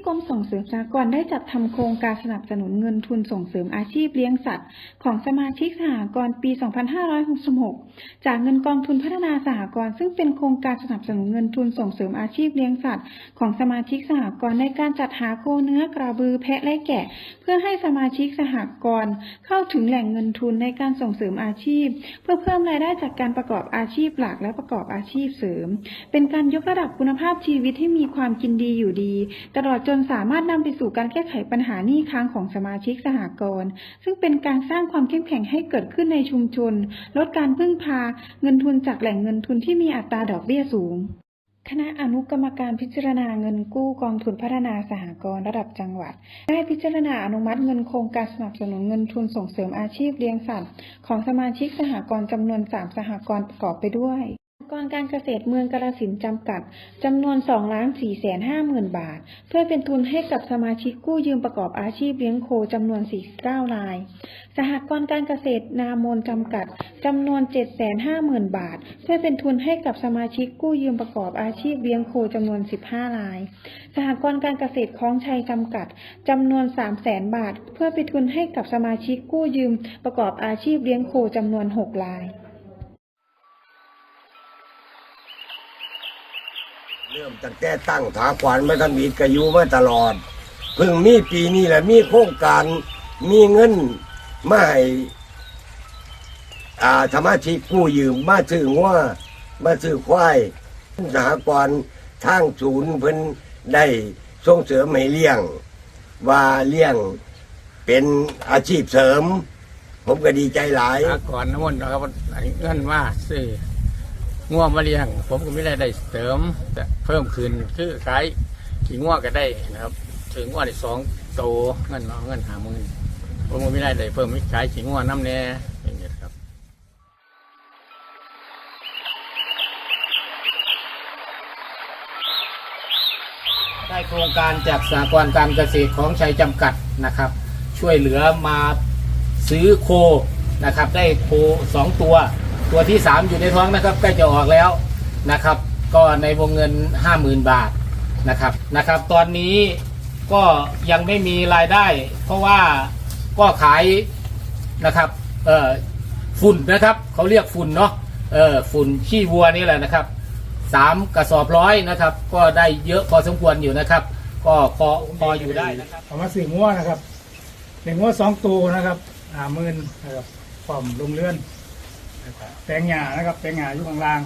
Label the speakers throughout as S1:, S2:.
S1: กรที่กรมส่งเสริมสหกรณ์ได้จัดทำโครงการสนับสนุนเงินทุนส่งเสริมอาชีพเลี้ยงสัตว์ ของสมาชิกสหกรณ์ปี 2566 จากเงินกองทุนพัฒนาสหกรณ์ซึ่งเป็นโครงการสนับสนุนเงินทุนส่งเสริมอาชีพเลี้ยงสัตว์ ของสมาชิกสหกรณ์ในการจัดหาโคเนื้อกระบือแพะและแกะ เพื่อให้สมาชิกสหกรณ์เข้าถึงแหล่งเงินทุนในการส่งเสริมอาชีพ เพื่อเพิ่มรายได้จากการประกอบอาชีพหลักและประกอบอาชีพเสริม เป็นการยกระดับคุณภาพชีวิตให้มีความกินดีอยู่ดี ตลอดจจนสามารถนำไปสู่การแก้ไขปัญหาหนี้ค้างของสมาชิกสหกรณ์ซึ่งเป็นการสร้างความเข้มแข็งให้เกิดขึ้นในชุมชน ลดการพึ่งพาเงินทุนจากแหล่งเงินทุนที่มีอัตราดอกเบี้ยสูงคณะอนุกรรมการพิจารณาเงินกู้กองทุนพัฒนาสหกรณ์ระดับจังหวัด ได้พิจารณาอนุมัติเงินโครงการสนับสนุนเงินทุนส่งเสริมอาชีพเลี้ยงสัตว์ ของสมาชิกสหกรณ์จำนวน 3 สหกรณ์ประกอบไปด้วย กรณ์การเกษตรเมืองกาฬสินธุ์จำกัด จำนวน 2 ล้าน4แสน5หมื่นบาท เพื่อเป็นทุนให้กับสมาชิกกู้ยืมประกอบอาชีพเลี้ยงโคจำนวน 49 ราย สหกรณ์การเกษตรนามนจำกัด จำนวน750,000บาท เพื่อเป็นทุนให้กับสมาชิกกู้ยืมประกอบอาชีพเลี้ยงโคจำนวน 15 ราย สหกรณ์การเกษตรคลองชัยจำกัด จำนวน300,000บาท เพื่อเป็นทุนให้กับสมาชิกกู้ยืมประกอบอาชีพเลี้ยงโคจำนวน 6 ราย
S2: ริ่มตั้งแต่ตั้งถาขวานมาทำอิฐกอยู่มาตลอด เพิ่งมีปีนี้แหละมีโครงการมีเงินมาให้อ่าสมาชิกกู้ยืมมาซื้องัวมาซื้อควายสหกรณ์ทางศูนย์เพิ่นได้ส่งเสริมให้เลี้ยง ว่าเลี้ยงเป็นอาชีพเสริม ผมก็ดีใจหลาย
S3: อาก่อนน้ำมันนะครับอันนี้เงินมาซื้อ ง่วมาเลี้ยง ผมก็ไม่ได้ได้เสริมแต่เพิ่มขึ้นคือขายขี่ง่วก็ได้นะครับ ถึงง่วได้สองโตเงินเนาะเงินหาหมื่นผมก็ไม่ได้ได้เพิ่มขายขี่ง่วน้ำแน่อย่างเงี้ยครับได้โครงการจากสหกรการเกษตรของชัยจำกัดนะครับ ช่วยเหลือมาซื้อโคนะครับ ได้โคสองตัว ตัวที่สามอยู่ในท้องนะครับใกล้จะออกแล้วนะครับ ก็ในวงเงิน 50,000 บาทนะครับนะครับ ตอนนี้ก็ยังไม่มีรายได้ เพราะว่าก็ขายนะครับเอ่อฝุ่นนะครับเขาเรียกฝุ่นเนาะเออฝุ่นขี้วัวนี่แหละนะครับสามกระสอบร้อยนะครับ ก็ได้เยอะพอสมควรอยู่นะครับ ก็พอพออยู่ได้นะครับ
S4: เอามาสื่องัวนะครับเลี้ยงงัวสองตัวนะครับหาหมื่นนะครับความลงเลื่อน แปลงหญ้านะครับแปลงหญ้าอยู่ข้างล่าง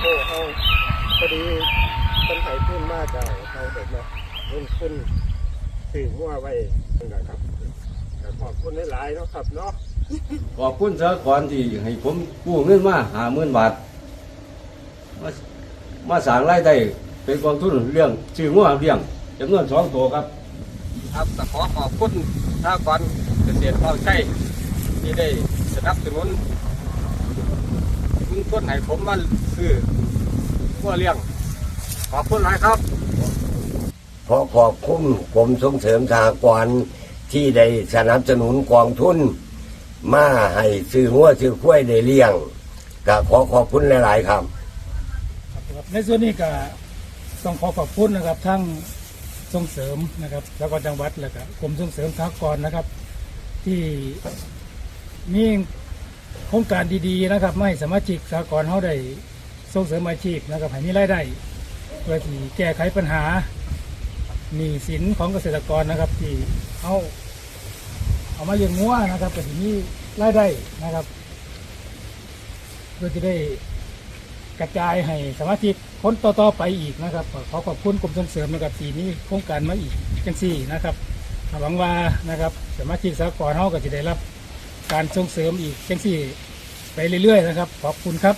S5: โอ้เอาพอดีคนไทยขึ้นมากจากเขาเด็กมาเพิ่นขึ้นสื่อหัวไว้นะครับแต่ขอบคุณหลายๆเนาะครับเนาะ
S6: ขอบคุณสหกรณ์ที่ให้ผมกู้เงินมาหาหมื่นบาท มามาสร้างรายได้เป็นกองทุนเลี้ยงชื่องัวเลี้ยงจำนวนสองตัวครับ
S3: ครับแต่ขอขอบคุณทางกรเกษตรพ่อใช้ที่ได้สนับสนุนคุณต้นให้ผมมาซื้อวัวเลี้ยง ขอบคุณหลายครับ
S2: ขอขอบคุณกรมส่งเสริมสหกรณ์ที่ได้สนับสนุนกองทุน มาให้ซื้อหัวซื้อคุ้วยได้เลี้ยงก็ขอขอบคุณหลาย ๆ ครับ
S4: ครับในส่วนนี้ก็ต้องขอขอบคุณนะครับทั้งส่งเสริมนะครับ แล้วก็จังหวัดแล้วก็กรมส่งเสริมสหกรณ์นะครับ ที่มีโครงการดีๆนะครับไม่สมาชิกสหกรณ์เขาได้ส่งเสริมอาชีพนะครับให้มีรายได้เพื่อที่แก้ไขปัญหาหนี้สินของเกษตรกรนะครับ ที่เขาเอามาเลี้ยงงัวนะครับก็ที่มีรายได้นะครับเพื่อที่ได้ กระจายให้สมาชิกคนต่อๆไปอีกนะครับขอขอบคุณกรมส่งเสริมนะครับทีนี้โครงการมาอีกจันสี่นะครับหวังว่านะครับสมาชิกสากลเฮาก็จะได้รับ การส่งเสริมอีกจันสี่ไปเรื่อยๆนะครับ ขอบคุณครับ